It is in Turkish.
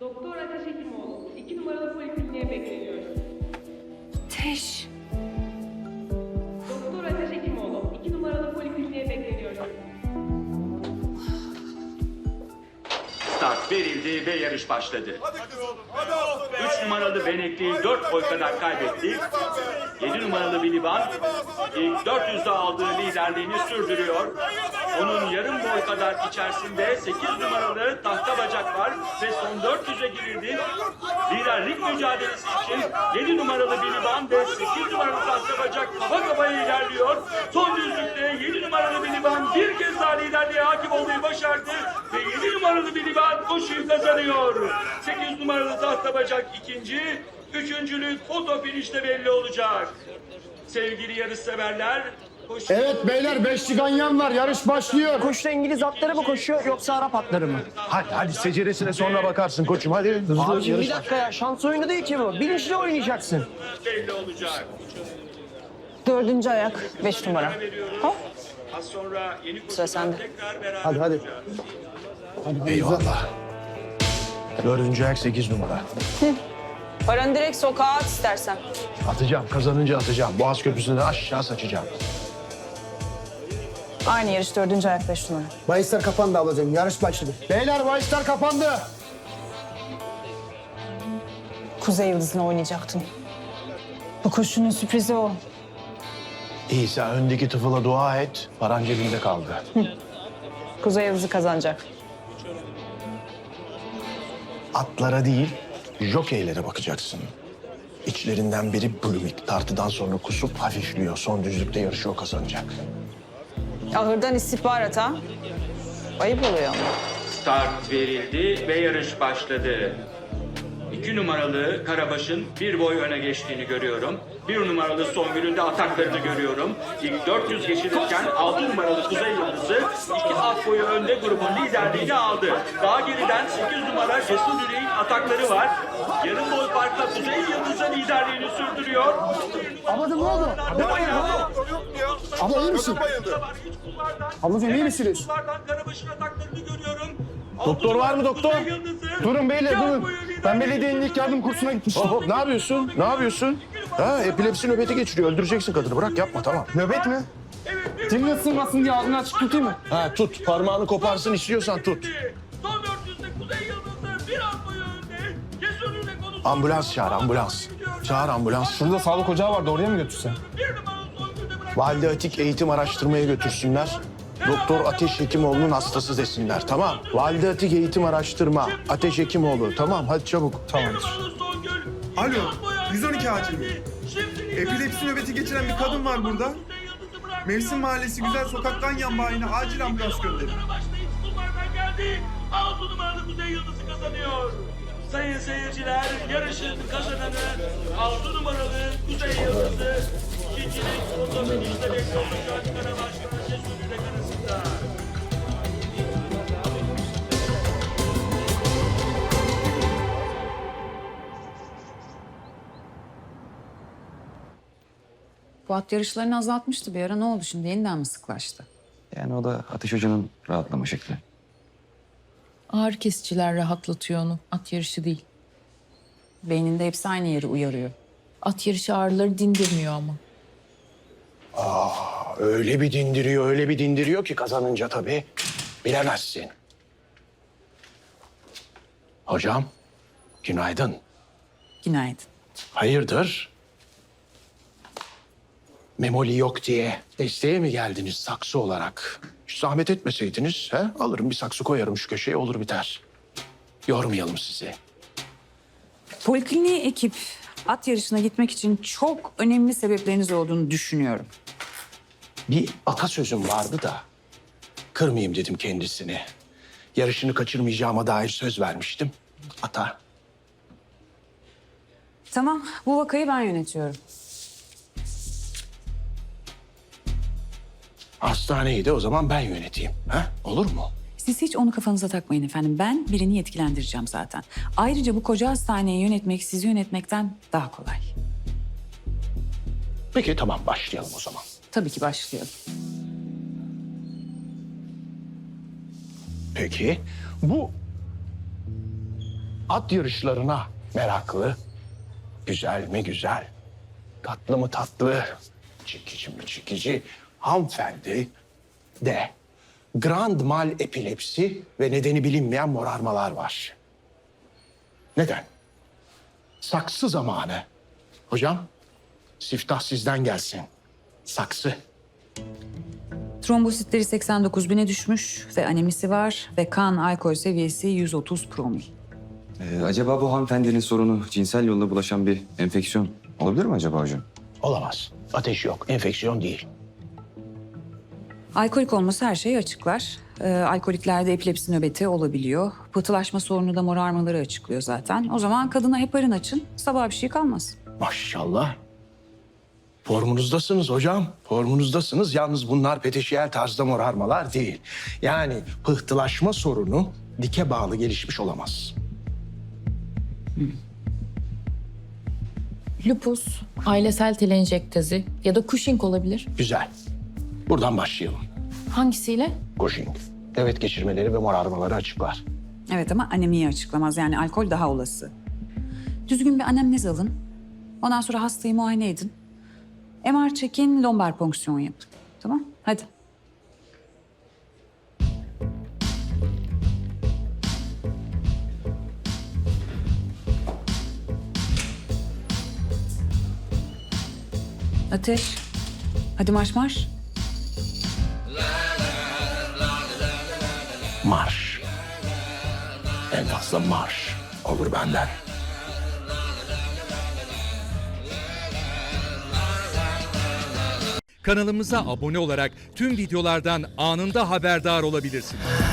Doktor Ateş Hekimoğlu, 2 numaralı polikliniğe bekleniyoruz. Ateş. Doktor Ateş Hekimoğlu, 2 numaralı polikliniğe bekleniyoruz. Start verildi ve yarış başladı. 3 numaralı Benekli 4 boy kadar kaybetti. 7 numaralı Biliban ilk 400'de aldığı liderliğini sürdürüyor. Onun yarım boy kadar içerisinde 8 numaralı tahta bacak var ve son 400'e girildi. Liderlik mücadelesi için 7 numaralı Biliban ve 8 numaralı tahta bacak kafa kafaya ilerliyor. Son düzlükte 7 numaralı Biliban bir kez daha liderliğe hakim olmayı başardı ve 7 numaralı Biliban koşuyu kazanıyor. 8 numaralı tahta bacak ikinci, üçüncülük foto finişte belli olacak. Sevgili yarışseverler. Evet beyler beşli ganyan var. Yarış başlıyor. Koşuda İngiliz atları mı koşuyor yoksa Arap atları mı? Hadi hadi seceresine sonra bakarsın koçum hadi hızlı Abi yarış. bir dakika ya şans oyunu değil ki bu. Bilinçli oynayacaksın. belli olacak. Dördüncü ayak. Beş numara. Hop. Az sonra yeni Sıra sende. tekrar beraber Hadi, hadi. Eyvallah. Dördüncü ayak sekiz numara. Paranı direkt sokağa at istersen. Atacağım kazanınca atacağım. Boğaz köprüsünden aşağı saçacağım. Aynı yarış dördüncü ayak beş numara. Bahisler kapandı ablacığım. Yarış başladı. Beyler bahisler kapandı. Kuzey Yıldızı'na oynayacaktın. Bu koşunun sürprizi o. İyi sen öndeki tıfıla dua et. Paran cebinde kaldı. Kuzey Yıldızı kazanacak. Atlara değil, jokeylere bakacaksın. İçlerinden biri Blumik. Tartıdan sonra kusup hafifliyor. Son düzlükte yarışı o kazanacak. Ahırdan istihbarat ha. Ayıp oluyor ama. Start verildi ve yarış başladı. İki numaralı Karabaş'ın bir boy öne geçtiğini görüyorum. Bir numaralı Songül'ün de ataklarını görüyorum. İlk 400 geçilirken 6 numaralı Kuzey Yıldızı iki at boyu önde grubun liderliğini aldı. Daha geriden 8 numara Cesur Yüreğin atakları var. Yarım boy farkla Kuzey Yıldızı liderliğini sürdürüyor. Ablacığım ne oldu? Ne bayıldı? Abla iyi misin? Ablacığım iyi misiniz? Doktor var mı doktor? Durun beyler durun. Ben belediyenin ilk yardım kursuna gitmiştim. Hop hop ne yapıyorsun? Ne yapıyorsun? Ha epilepsi nöbeti geçiriyor. Öldüreceksin kadını. Bırak yapma tamam. Nöbet mi? Dilini ısırmasın diye ağzını açık tutayım mı? Ha tut. Parmağını koparsın istiyorsan tut. Son 400'de Kuzey Yıldızı bir an boyu önde. Cesur Yürek onu Ambulans çağır ambulans. Çağır ambulans. Şurada sağlık ocağı vardı oraya mı götürsen? Valide Atik eğitim araştırmaya götürsünler. Doktor Ateş Hekimoğlu'nun hastası desinler tamam. Valide Atik eğitim araştırma. Ateş Hekimoğlu tamam hadi çabuk. Songül. Alo, bir an boyu önde 112 acil mi? Epilepsi nöbeti geçiren bir kadın var burada. Mevsim Mahallesi Güzel Sokak'tan yan bayine acil ambulans gönderin. 6 numaralı Kuzey Yıldızı kazanıyor. Sayın seyirciler, yarışın kazananı 6 numaralı Kuzey Yıldızı. Bu at yarışlarını azaltmıştı bir ara. Ne oldu şimdi? Yeniden mi sıklaştı? Yani o da Ateş Hoca'nın rahatlama şekli. Ağır kesiciler rahatlatıyor onu. At yarışı değil. Beyninde hepsi aynı yeri uyarıyor. At yarışı ağrıları dindirmiyor ama. Öyle bir dindiriyor öyle bir dindiriyor ki kazanınca tabii bilemezsin. Hocam günaydın. Günaydın. Hayırdır? Memoli yok diye desteğe mi geldiniz saksı olarak? Hiç zahmet etmeseydiniz he? alırım bir saksı koyarım şu köşeye olur biter. Yormayalım sizi. Polikliniğe ekip at yarışına gitmek için çok önemli sebepleriniz olduğunu düşünüyorum. Bir atasözüm vardı da kırmayayım dedim kendisini. Yarışını kaçırmayacağıma dair söz vermiştim. Ata. Tamam, bu vakayı ben yönetiyorum. Hastaneyi de o zaman ben yöneteyim. Ha? Olur mu? Siz hiç onu kafanıza takmayın efendim. Ben birini yetkilendireceğim zaten. Ayrıca bu koca hastaneyi yönetmek sizi yönetmekten daha kolay. Peki tamam başlayalım o zaman. Tabii ki başlayalım. Peki bu at yarışlarına meraklı, güzel mi güzel, tatlı mı tatlı, çekici mi çekici hanımefendi de grand mal epilepsi ve nedeni bilinmeyen morarmalar var. Neden? Saksı zamanı. Hocam, siftah sizden gelsin. Saksı. Trombositleri 89 bine düşmüş ve anemisi var ve kan alkol seviyesi 130 promil. Ee, acaba bu hanımefendinin sorunu cinsel yolla bulaşan bir enfeksiyon olabilir mi acaba hocam? Olamaz. Ateş yok, enfeksiyon değil. Alkolik olması her şeyi açıklar. Ee, alkoliklerde epilepsi nöbeti olabiliyor. Pıhtılaşma sorunu da morarmaları açıklıyor zaten. O zaman kadına heparin açın, sabah bir şey kalmaz. Maşallah. Formunuzdasınız hocam. Formunuzdasınız. Yalnız bunlar peteşiyel tarzda morarmalar değil. Yani pıhtılaşma sorunu dike bağlı gelişmiş olamaz. Lupus, ailesel telenjektezi ya da Cushing olabilir. Güzel. Buradan başlayalım. Hangisiyle? Cushing. Evet geçirmeleri ve morarmaları açıklar. Evet ama anemiyi açıklamaz. Yani alkol daha olası. Düzgün bir anemnez alın. Ondan sonra hastayı muayene edin. MR çekin, lombar ponksiyon yapın. Tamam? Hadi. Ateş. Hadi marş marş. Marş. En fazla marş olur benden. Kanalımıza abone olarak tüm videolardan anında haberdar olabilirsiniz.